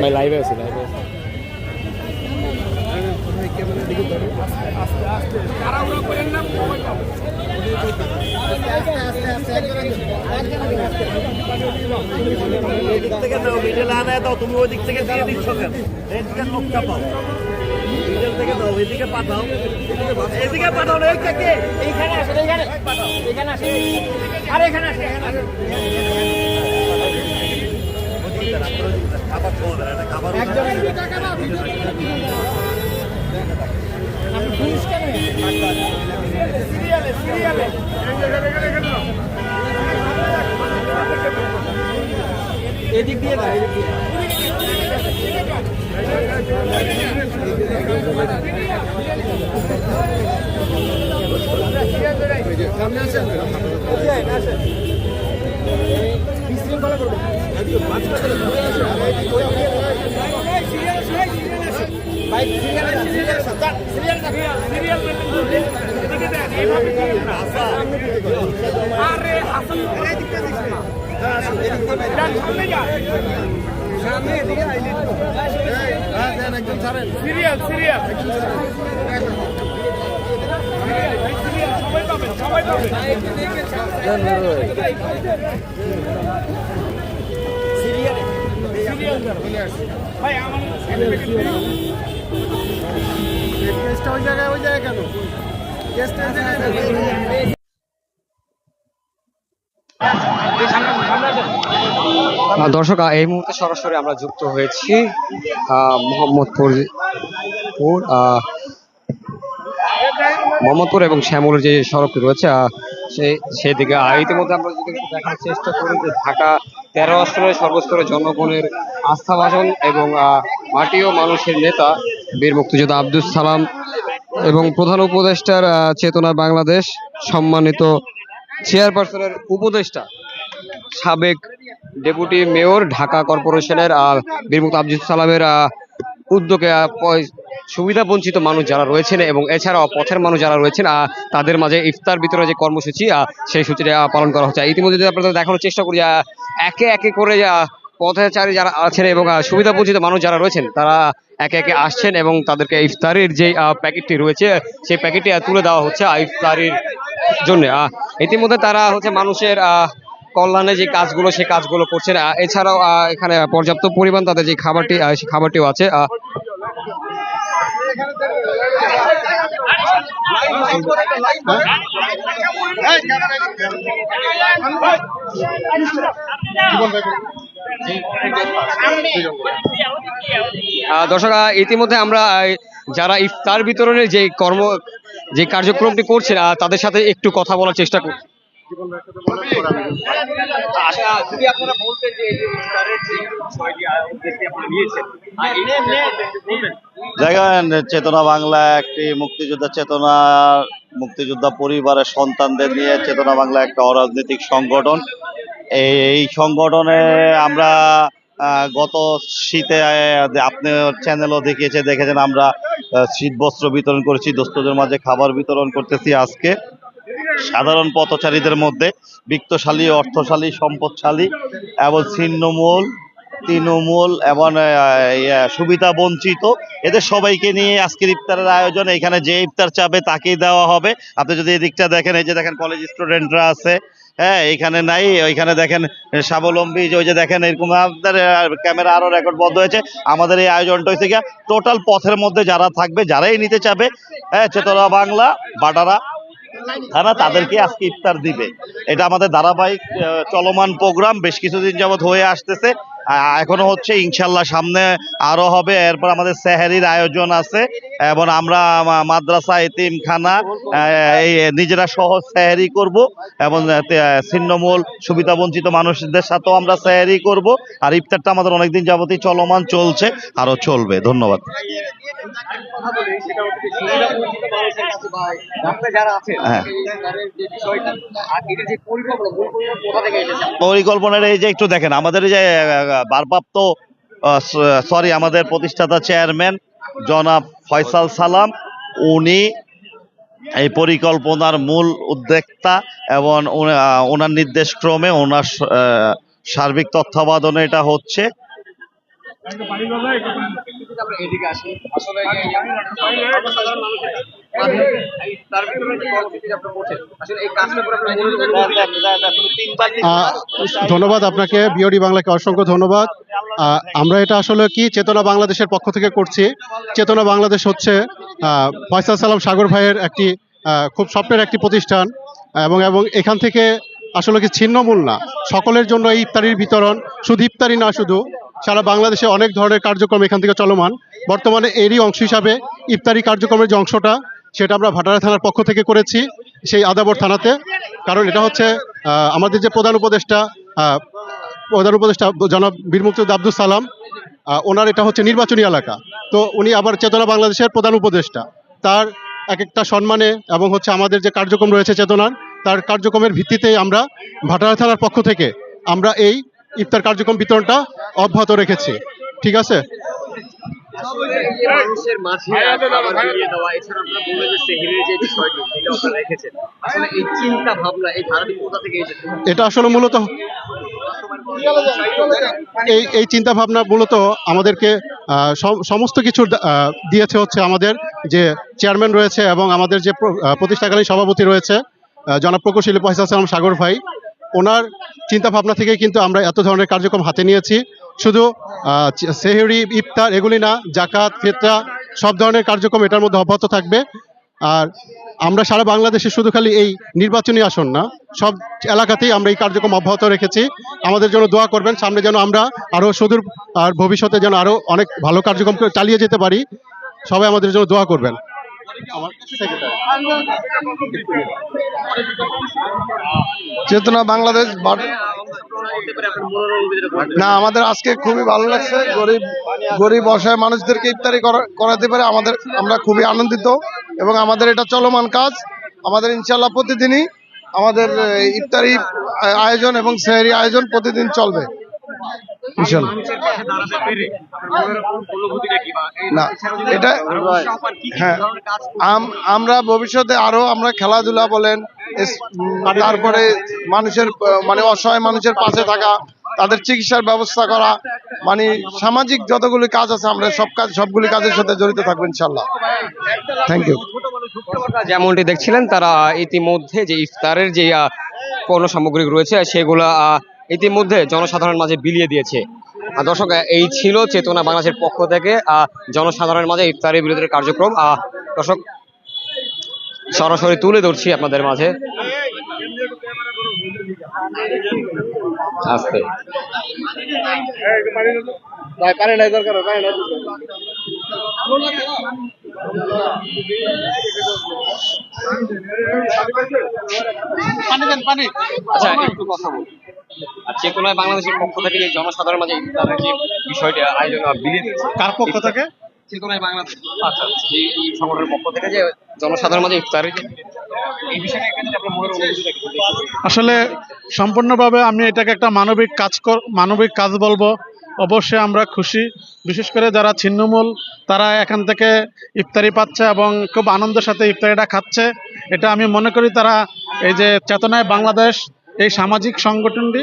ভাই লাইভে আছি লাইভে আছি। এদিক থেকে দাও মিডল আনায় দাও, তুমি ওই দিক থেকে দিয়ে দিচ্ছ কেন? এদিকে লোকটা পাও। থেকে দাও, এদিকে পাঠাও। এদিকে পাঠাও এই এইখানে আসে, এইখানে এইখানে আসে আর এখানে আসে এখানে আসে। খাবার খাওয়া এটা খাবার এদিক দিয়ে দাও এদিক দিয়ে বিশৃঙ্খলা সিরিয়াল সিরিয়াল সিরিয়াল আরে হাসান। Serial serial. সবাই পাবেন। সবাই পাবেন ভাই আমার ওই জায়গায় ওই জায়গায় কেন কেসটা দর্শক এই মুহূর্তে সরাসরি আমরা যুক্ত হয়েছি মোহাম্মদপুর মোহাম্মদপুর এবং শ্যামলের যে সড়কটি রয়েছে সেই সেদিকে। আহ, ইতিমধ্যে আমরা যদি দেখার চেষ্টা করি যে ঢাকা তেরো আসনের সর্বস্তরের জনগণের আস্থাভাজন এবং আহ, মাটি ও মানুষের নেতা বীর মুক্তিযোদ্ধা আব্দুল সালাম এবং প্রধান উপদেষ্টার চেতনা বাংলাদেশ সম্মানিত চেয়ারপারসনের উপদেষ্টা সাবেক ডেপুটি মেয়র ঢাকা কর্পোরেশনের বীরমুক্ত আব্দুল সালামের উদ্যোগে সুবিধা বঞ্চিত মানুষ যারা রয়েছেন এবং এছাড়াও পথের মানুষ যারা রয়েছেন তাদের মাঝে ইফতার বিতরণ যে কর্মসূচি সেই সূচিটা পালন করা হচ্ছে। ইতিমধ্যে যদি আপনাদের দেখানোর চেষ্টা করি একে একে করে পথচারী যারা আছেন এবং সুবিধা বঞ্চিত মানুষ যারা রয়েছেন, তারা একে একে আসছেন এবং তাদেরকে ইফতারির যে প্যাকেটটি রয়েছে, সেই প্যাকেটটি তুলে দেওয়া হচ্ছে ইফতারির জন্য। ইতিমধ্যে তারা হচ্ছে মানুষের কল্যাণে যে কাজগুলো সে কাজগুলো করছেন। আহ, এছাড়াও এখানে পর্যাপ্ত পরিমাণ তাদের যে খাবারটি সেই খাবারটিও আছে। দর্শক ইতিমধ্যে আমরা যারা ইফতার বিতরণের যে কর্ম যে কার্যক্রমটি করছে তাদের সাথে একটু কথা বলার চেষ্টা করছি যদি আপনারা বলতেন যে। দেখেন চেতনা বাংলা একটি মুক্তিযোদ্ধা চেতনা মুক্তিযোদ্ধা পরিবারের সন্তানদের নিয়ে চেতনা বাংলা একটা অরাজনৈতিক সংগঠন। এই এই সংগঠনে আমরা আহ, গত শীতে আপনি চ্যানেলও দেখিয়েছে দেখেছেন আমরা শীত বস্ত্র বিতরণ করেছি দোস্তদের মাঝে খাবার বিতরণ করতেছি আজকে। সাধারণ পথচারীদের মধ্যে বিত্তশালী, অর্থশালী, সম্পদশালী এবং ছিন্নমূল, তৃণমূল এবং সুবিধা বঞ্চিত। এদের সবাইকে নিয়ে আজকের ইফতারের আয়োজন। এখানে যে ইফতার চাবে তাকেই দেওয়া হবে। আপনি যদি এদিকটা দেখেন, এই যে দেখেন কলেজ স্টুডেন্টরা আছে। হ্যাঁ এখানে নাই। ওইখানে দেখেন স্বাবলম্বী, যে ওই যে দেখেন, এরকম আপনাদের ক্যামেরা আরও রেকর্ড বন্ধ হয়েছে। আমাদের এই আয়োজনটা হয়েছে টোটাল পথের মধ্যে যারা থাকবে, যারাই নিতে চাবে হ্যাঁ চেতনা বাংলা বাটারা তারা তাদেরকে আজকে ইফতার দিবে। এটা আমাদের ধারাবাহিক চলমান প্রোগ্রাম, বেশ কিছুদিন যাবত হয়ে আসতেছে। এখনও হচ্ছে ইনশাল্লাহ সামনে আরও হবে। এরপর আমাদের সেহারির আয়োজন আছে এবং আমরা মাদ্রাসা, এতিমখানা এই নিজেরা সহ সেহারি করব এবং ছিন্নমূল, সুবিধা বঞ্চিত মানুষদের সাথেও আমরা সেহারি করব। আর ইফতারটা আমাদের অনেকদিন যাবতই চলমান চলছে, আরও চলবে। ধন্যবাদ। হ্যাঁ। পরিকল্পনার এই যে একটু দেখেন, আমাদের যে ভারপ্রাপ্ত সরি আমাদের প্রতিষ্ঠাতা চেয়ারম্যান জনাব ফয়সাল সালাম। উনি এই পরিকল্পনার মূল উদ্যোক্তা এবং ওনার নির্দেশক্রমে ওনার সার্বিক তত্ত্বাবধানে এটা হচ্ছে। ধন্যবাদ আপনাকে বিওডি বাংলাকে অসংখ্য ধন্যবাদ। আমরা এটা আসলে কি চেতনা বাংলাদেশের পক্ষ থেকে করছি? চেতনা বাংলাদেশ হচ্ছে ফয়সাল সালাম সাগর ভাইয়ের একটি খুব স্বপ্নের একটি প্রতিষ্ঠান, এবং এবং এখান থেকে আসলে কি ছিন্নমূল না। সকলের জন্য এই ইফতারির বিতরণ, শুধু ইফতারি না, শুধু সারা বাংলাদেশে অনেক ধরনের কার্যক্রম এখান থেকে চলমান। বর্তমানে এরই অংশ হিসাবে ইফতারি কার্যক্রমের যে অংশটা, সেটা আমরা ভাটারা থানার পক্ষ থেকে করেছি, সেই আদাবর থানাতে। কারণ এটা হচ্ছে আমাদের যে প্রধান উপদেষ্টা প্রধান উপদেষ্টা জনাব বীর মুক্তিযোদ্ধা আব্দুল সালাম ওনার এটা হচ্ছে নির্বাচনী এলাকা। তো উনি আবার চেতনা বাংলাদেশের প্রধান উপদেষ্টা। তার এক একটা সম্মানে এবং হচ্ছে আমাদের যে কার্যক্রম রয়েছে চেতনার, তার কার্যক্রমের ভিত্তিতেই আমরা ভাটারা থানার পক্ষ থেকে আমরা এই ইফতার কার্যক্রম বিতরণটা অব্যাহত রেখেছি। ঠিক আছে? এটা আসলে মূলত এই এই চিন্তা ভাবনা মূলত আমাদেরকে সমস্ত কিছু দিয়েছে হচ্ছে আমাদের যে চেয়ারম্যান রয়েছে এবং আমাদের যে প্র- প্রতিষ্ঠাকালীন সভাপতি রয়েছে আহ, জনাব প্রকৌশলী ফয়সাল সাগর ভাই। ওনার চিন্তা ভাবনা থেকেই কিন্তু আমরা এত ধরনের কার্যক্রম হাতে নিয়েছি। শুধু সেহরি, ইফতার এগুলি না, জাকাত, ফেতরা, সব ধরনের কার্যক্রম এটার মধ্যে অব্যাহত থাকবে। আর আমরা সারা বাংলাদেশে শুধু খালি এই নির্বাচনী আসন না, সব এলাকাতেই আমরা এই কার্যক্রম অব্যাহত রেখেছি। আমাদের জন্য দোয়া করবেন, সামনে যেন আমরা আরও সুদূর আর ভবিষ্যতে যেন আরও অনেক ভালো কার্যক্রম চালিয়ে যেতে পারি। সবাই আমাদের জন্য দোয়া করবেন। চেতনা বাংলাদেশ। না, আমাদের আজকে খুবই ভালো লাগছে গরিব গরিব অসহায় মানুষদেরকে ইফতারি করা- করাতে পারে আমাদের আমরা খুবই আনন্দিত এবং আমাদের এটা চলমান কাজ আমাদের ইনশাল্লাহ প্রতিদিনই আমাদের ইফতারি আয়োজন এবং সেহরি আয়োজন প্রতিদিন চলবে হ্যাঁ। আমরা ভবিষ্যতে আরও আমরা খেলাধুলা বলেন তারপরে মানুষের মানে অসহায় মানুষের পাশে থাকা, তাদের চিকিৎসার ব্যবস্থা করা মানে সামাজিক যতগুলি কাজ আছে, আমরা সব কাজ সবগুলি কাজের সাথে জড়িত থাকব, ইনশাল্লাহ। থ্যাংক ইউ যেমনটি দেখছিলেন, তারা ইতিমধ্যে যে ইফতারের যে পণ্য সামগ্রী রয়েছে, সেগুলো ইতিমধ্যে জনসাধারণ মাঝে বিলিয়ে দিয়েছে। আর দর্শক এই ছিল চেতনা বাংলাদেশের পক্ষ থেকে আহ, জনসাধারণের মাঝে ইফতারের বিরোধের কার্যক্রম। আহ, দর্শক সরাসরি তুলে ধরছি আপনাদের মাঝে। আস্তে। আচ্ছা একটু কথা বলুন। আর চেতনায় বাংলাদেশের পক্ষ থেকে যে জনসাধারণ মাঝে যে বিষয়টা আয়োজন বিলিয়ে দিয়েছে কার পক্ষ থেকে? চেতনায় বাংলাদেশ আচ্ছা এই এই সংগঠনের পক্ষ থেকে যে জনসাধারণ মাঝে ইফতারের যে এই বিষয়টা আপনার মনের অনুভূতিটা আসলে সম্পূর্ণভাবে আমি এটাকে একটা মানবিক কাজ কর মানবিক কাজ বলব। অবশ্যই আমরা খুশি। বিশেষ করে যারা ছিন্নমূল তারা এখান থেকে ইফতারি পাচ্ছে এবং খুব আনন্দের সাথে ইফতারিটা খাচ্ছে। এটা আমি মনে করি তারা এই যে চেতনায় বাংলাদেশ এই সামাজিক সংগঠনটি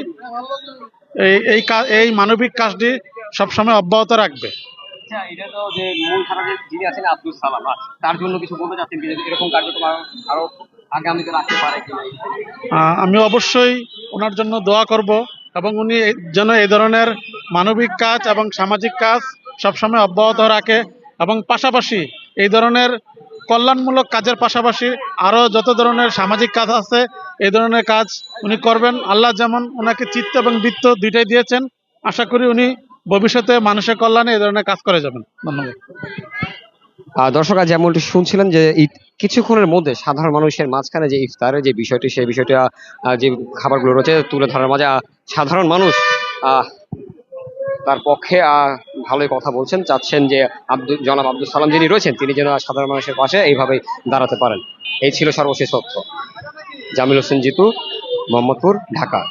এই এই এই মানবিক কাজটি সবসময় অব্যাহত রাখবে। আচ্ছা এটা তো যে মূল ধারা যিনি আছেন আব্দুল সালাম তার জন্য কিছু বলতে চাচ্ছেন এরকম কার্যক্রম আরো- আরও আগামীতে রাখতে পারে কিনা? আমি অবশ্যই ওনার জন্য দোয়া করব এবং উনি যেন এই ধরনের মানবিক কাজ এবং সামাজিক কাজ সবসময় অব্যাহত রাখে এবং পাশাপাশি এই ধরনের কল্যাণমূলক কাজের পাশাপাশি আরও যত ধরনের সামাজিক কাজ আছে এই ধরনের কাজ উনি করবেন। আল্লাহ যেমন ওনাকে চিত্ত এবং বৃত্ত দুইটাই দিয়েছেন আশা করি উনি ভবিষ্যতে মানুষের কল্যাণে এই ধরনের কাজ করে যাবেন। ধন্যবাদ। আহ, দর্শক আজ যেমনটি শুনছিলেন যে কিছুক্ষণের মধ্যে সাধারণ মানুষের মাঝখানে যে ইফতারের যে বিষয়টি সেই বিষয়টা যে খাবারগুলো রয়েছে তুলে ধরার মাঝে সাধারণ মানুষ তার পক্ষে ভালোই কথা বলছেন, চাচ্ছেন যে আব্দুল জনাব আব্দুল সালাম যিনি রয়েছেন, তিনি যেন সাধারণ মানুষের পাশে এইভাবেই দাঁড়াতে পারেন। এই ছিল সর্বশেষ তথ্য। জামিল হোসেন জিতু, মোহাম্মদপুর, ঢাকা।